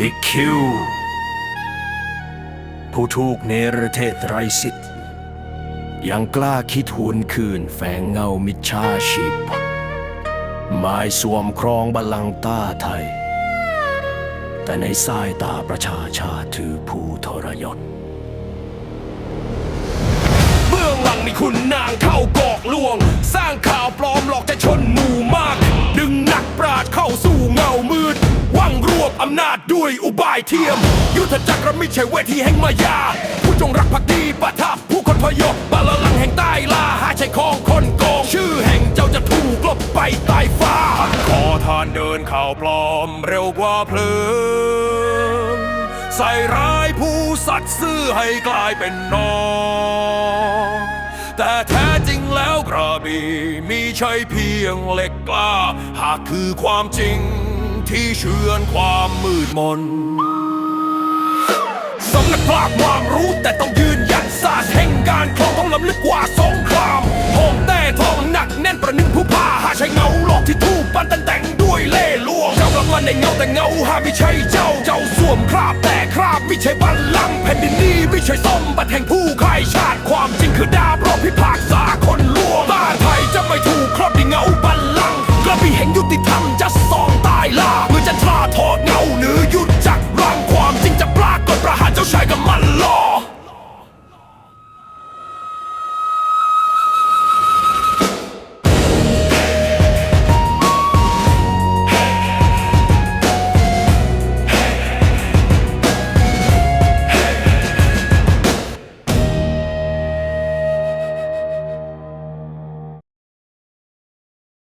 อีกคิว ผู้ถูกเนรเทศไรสิทธิ์ยังกล้าคิดหวนคืนแฝงเงามิจฉาชีพหมายสวมครองบัลลังก์ต้าไทย แต่ในสายตาประชาชาถือผู้ทรยศเบื้องหลังมีคุณนางเข้ากอกลวง สร้างข่าวปลอมหลอกใจชนหมู่มาก ดึงนักปราดเข้าสู่เงามืด อำนาจด้วยอุบายเทียม ยุทธจักรไม่ใช่เวทีแห่งมายา ผู้จงรักภักดีปะทับผู้คนพยพบาลลังแห่งใต้ลาหาใช่ของคนโกง ชื่อแห่งเจ้าจะถูกลบไปใต้ฟ้าขอทานเดินข่าวปลอมเร็วกว่าเพลิง ใส่ร้ายผู้สัตย์ซื่อให้กลายเป็นนองแต่แท้จริงแล้วกระบี่มีใช่เพียงเหล็กกล้า หากคือความจริง ที่เชือนความมืดมนสำนักพรากความรู้แต่ต้องยืนหยัดศาสตร์แห่งการครองต้องล้ำลึกกว่าสงครามห้องแต่ทองหนักแน่นประหนึ่งผู้พาหาใช้เงาหลอกที่ถูกปั้นแต่งแต่งด้วยเล่ห์ลวงเจ้ากลังในเงาแต่เงาหาไม่ใช่เจ้าเจ้าสวมคราบแต่คราบไม่ใช่บัลลังก์แผ่นดินนี้ไม่ใช่สมบัติแห่งผู้ขายชาติความ